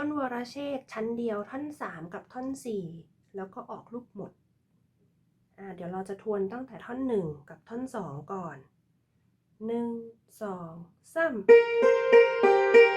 ต้นวรเชษชั้นเดียวท่อน 3 กับท่อน 4 แล้วก็ออกลูกหมด เดี๋ยวเราจะทวนตั้งแต่ท่อน 1 กับท่อน 2 ก่อน 1 2 3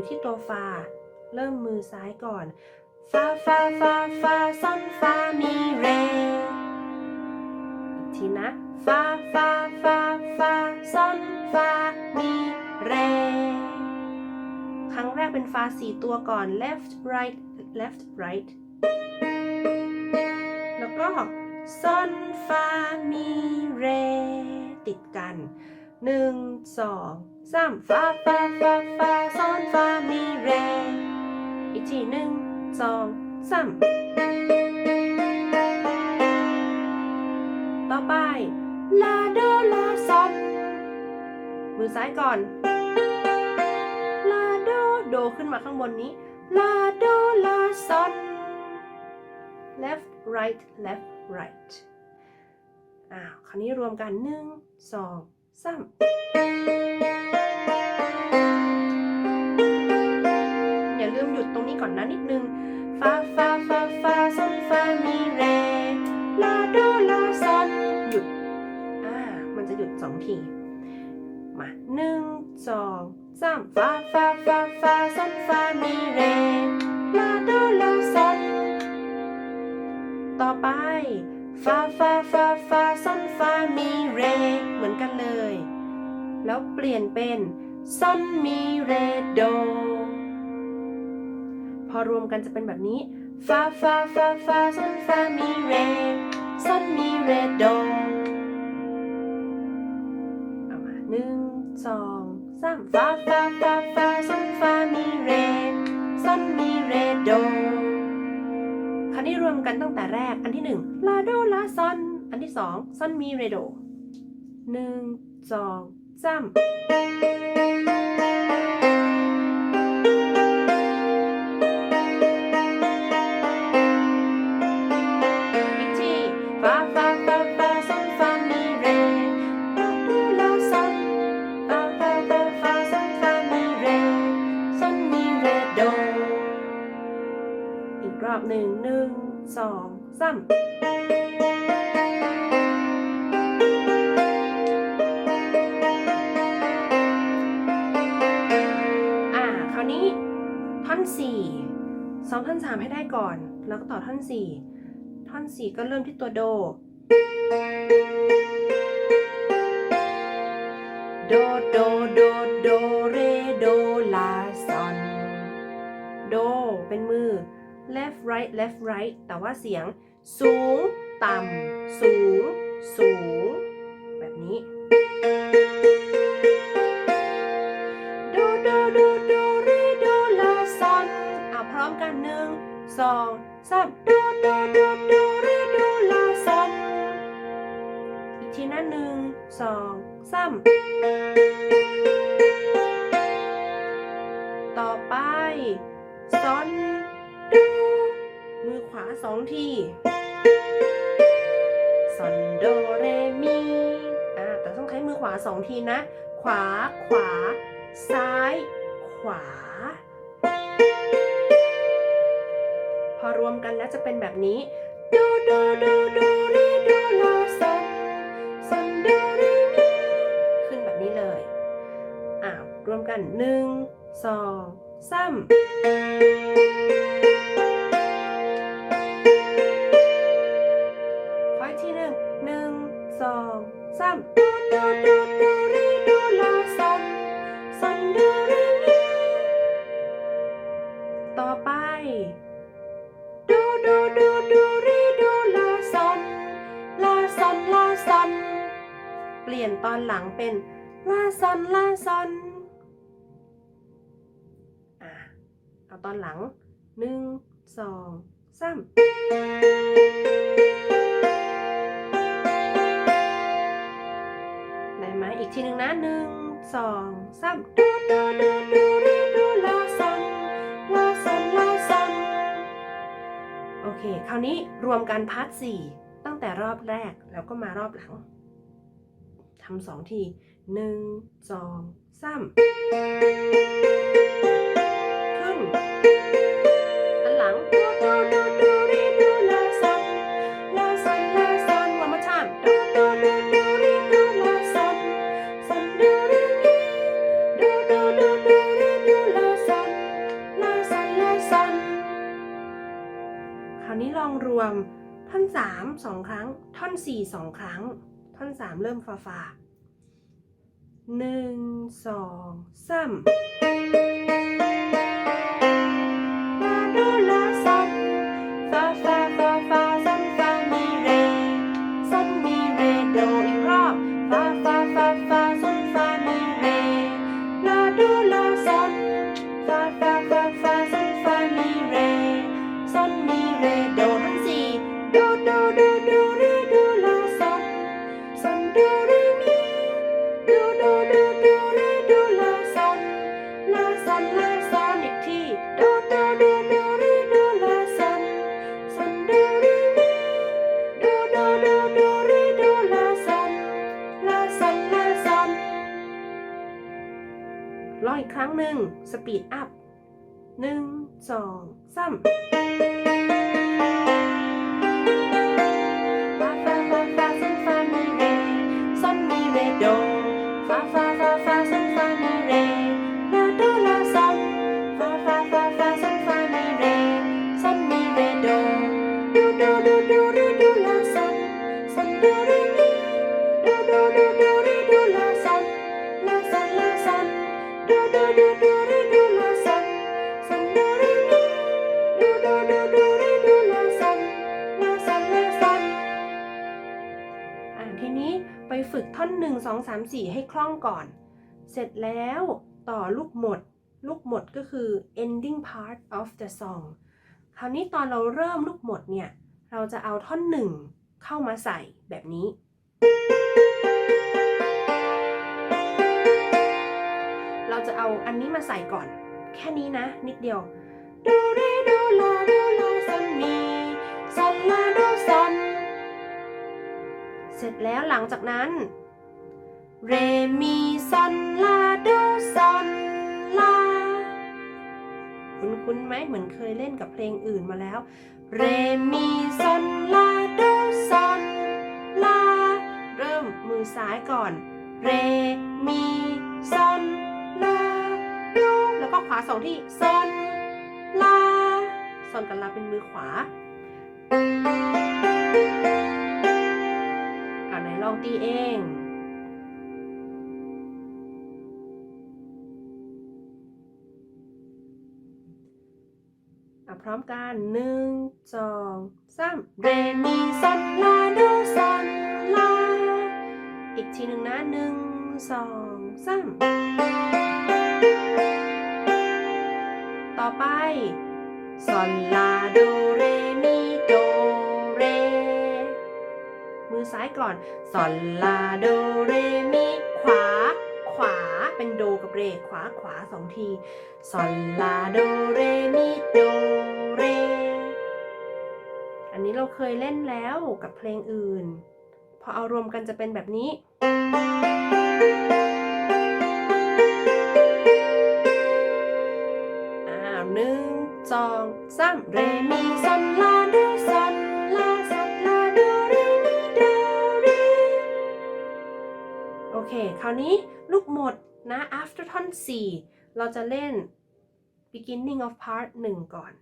อยู่ที่ตัวฟา เริ่มมือซ้ายก่อนฟาฟาฟาฟาซอนฟามีเร อีกทีนะฟาฟาฟาฟาซอนฟามีเร ครั้งแรกเป็นฟาสี่ตัวก่อน left right left right แล้วก็ซอนฟามีเร ติดกันหนึ่งสอง สามฟาฟาฟาฟาซอนฟามีเร อีกทีหนึ่งสองสามต่อไป ลาโดลาซอน มือซ้ายก่อน ลาโดโดขึ้นมาข้างบนนี้ ลาโดลาซอน left right left right อ้าว คราวนี้รวมกันหนึ่งสองสาม ก่อนนะนิดนึงฟาฟาฟาฟาซอนฟามีเรลาโดลาซอนหยุดอ่ามันจะหยุดสองทีมาหนึ่งสองสามฟาฟาฟาฟาซอนฟามีเรลาโดลาซอนต่อไปฟาฟาฟาฟาซอนฟามีเรเหมือนกันเลย แล้วเปลี่ยนเป็นซอนมีเรโด พอรวมกันจะเป็นแบบนี้ฟาฟาฟาฟาซอนฟามีเรซอนมีเรโดเอามาหนึ่งสองสามฟาฟาฟาฟาซอนฟามีเรซอนมีเรโดคราวนี้รวมกันตั้งแต่แรกอันที่หนึ่งลาโดลาซอนอันที่สองซอนมีเรโดหนึ่งสองสามามอ่าคราวนี้ท่อนสี่ซ้อมท่อนสามให้ได้ก่อน แล้วก็ต่อท่อนสี่ท่อนสี่ก็เริ่มที่ตัวโด โด โด โด โด เร โด ลา ซอน โด เป็นมือ left right left right แต่ว่าเสียง สูง ต่ำ สูง สูง แบบนี้ สองทีนะ ขวา ขวา ซ้าย ขวา พอรวมกันแล้วจะเป็นแบบนี้โดโดโดโดเรโดลาซอนซอนโดเรมีขึ้นแบบนี้เลยอ้าวรวมกันหนึ่งสองสาม ซอนลาซอนอะเอาตอนหลังหนึ่งสองสามได้ไหมอีกทีหนึ่งนะหนึ่งสองสามดูดูดูดูรีดูลาซอนลาซอนลาซอนโอเค คราวนี้รวมกันพาร์ทสี่ตั้งแต่รอบแรกแล้วก็มารอบหลังำสองทีหนึ่งสองสามขึ้นอันหลังดูดูดูดูรีดูลาซอนลาซอนลาซอน one more time ดูดูดูดูรีดูลาซอนซอนดูรีมีดูดูดูดูรีดูลาซอนลาซอนลาซอนคราวนี้ลองรวมท่อนสามสองครั้ง ท่อนสี่สองครั้ง ท่อนสามเริ่มฟาฟา หนึ่งสองสาม อีกครั้งหนึ่งสปีดอัพหนึ่งสองสามฟาฟาฟาฟาซอนฟามีเรซอนมีเรโดฟาฟาฟาฟาซอนฟามีเรลาโดลาซอนฟาฟาฟาฟาซอนฟามีเรซอนมีเรโดดูดูดูดู สามสี่ให้คล่องก่อน เสร็จแล้วต่อลูกหมด ลูกหมดก็คือ ending part of the song คราวนี้ตอนเราเริ่มลูกหมดเนี่ย เราจะเอาท่อนหนึ่งเข้ามาใส่แบบนี้ เราจะเอาอันนี้มาใส่ก่อน แค่นี้นะ นิดเดียวดูเรดูลาดูลาซันมีซันลาดูซันเสร็จแล้วหลังจากนั้น เรมีซอนลาโดซอนลา คุณคุ้นไหมเหมือนเคยเล่นกับเพลงอื่นมาแล้ว เรมีซอนลาโดซอนลา เริ่มมือซ้ายก่อน เรมีซอนลาโดแล้วก็ขวาสองที่ซอนลาซอนกับลาเป็นมือขวาอ่าไหนลองตีเอง พร้อมกันหนึ่งสองสามเรมีซอนลาโดซอนลา อีกทีหนึ่งนะหนึ่งสองสามต่อไปซอนลาโดเรมีโดเร มือซ้ายก่อนซอนลาโดเรมีขวาขวา เป็นโดกับเรขวาขวาสองทีซอนลาโดเรมีโดเร อันนี้เราเคยเล่นแล้วกับเพลงอื่น พอเอารวมกันจะเป็นแบบนี้อ้าวหนึ่งสองสามเรมีซอนลาโดซอนลาซอนลาโดเรมีโดเร โอเค คราวนี้ 4 เราจะเล่น beginning of part 1 ก่อน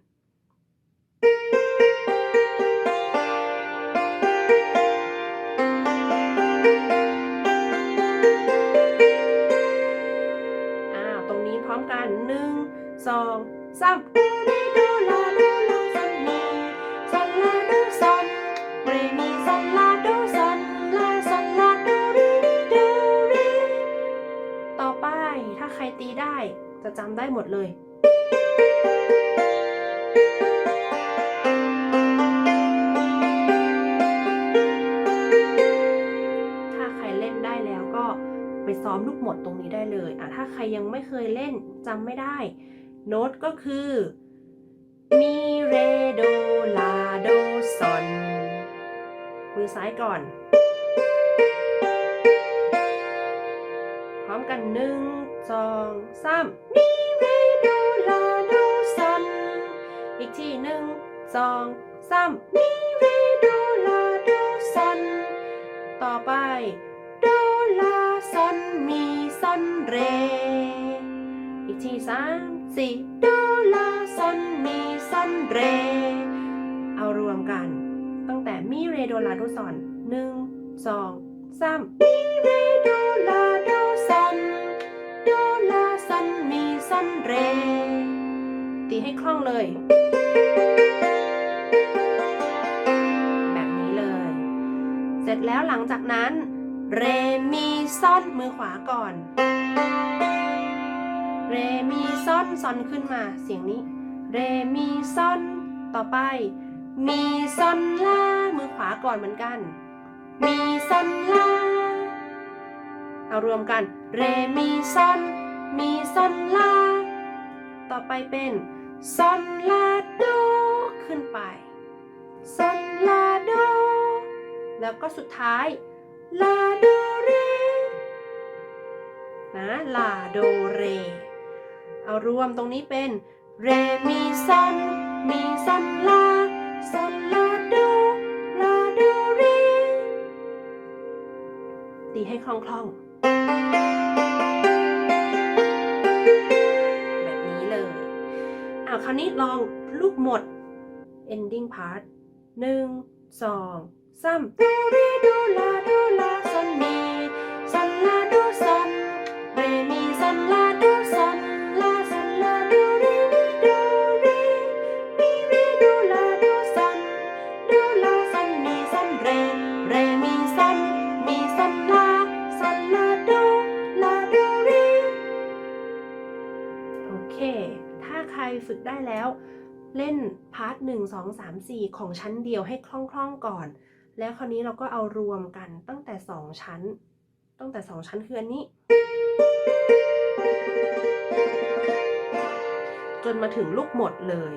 ตรงนี้ได้เลยอะถ้าใครยังไม่เคยเล่นจำไม่ได้ โน้ตก็คือ มีเรโดลาโดซอนมือซ้ายก่อน พร้อมกันหนึ่งสองสามมีเรโดลาโดซอนอีกทีหนึ่งสองสามมีเรโดลาโดซอนต่อไปโดลาซอ นมีซอนเร อีกทีสามสี่โดลาซอนมีซอนเร เอารวมกัน ตั้งแต่มีเรโดลาโดซอนหนึ่งสองสามมีเรโดลาโดซอนโดลาซอนมีซอนเร ตีให้คล่องเลยแบบนี้เลยเสร็จแล้วหลังจากนั้น เรมีซอนมือขวาก่อน เรมีซอนซอนขึ้นมาเสียงนี้ เรมีซอนต่อไป มีซอนลามือขวาก่อนเหมือนกัน มีซอนลาเอารวมกัน เรมีซอน มีซอนลาต่อไปเป็นซอนลาโดขึ้นไปซอนลาโดแล้วก็สุดท้าย ลาโดเรนะลาโดเร เอารวมตรงนี้เป็นเรมีซอนมีซอนลาซอนลาโดลาโดเรตีให้คล่องๆแบบนี้เลยอะคราวนี้ลองลูกหมด ending part หนึ่งสองสามโดเรโดลาโดลาซอนมีซอนลาโดซอนเรมีซอนลาโดซอนลาซอนลาโดเรมีโดเรมีเรโดลาโดซอนโดลาซอนมีซอนเรเรมีซอนมีซอนลาซอนลาโดลาโดเรโอเค ถ้าใครฝึกได้แล้ว เล่นพาร์ทหนึ่งสองสามสี่ของชั้นเดียวให้คล่องๆก่อน แล้วคราวนี้เราก็เอารวมกันตั้งแต่สองชั้น ตั้งแต่สองชั้นคืออันนี้ จนมาถึงลูกหมดเลย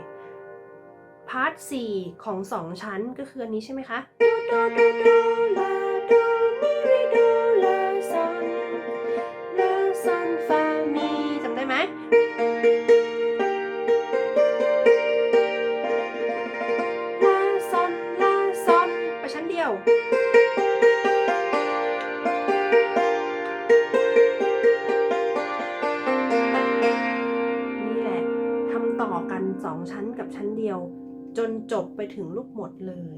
พาร์ทสี่ของสองชั้นก็คืออันนี้ใช่ไหมคะ จบไปถึงลูกหมดเลย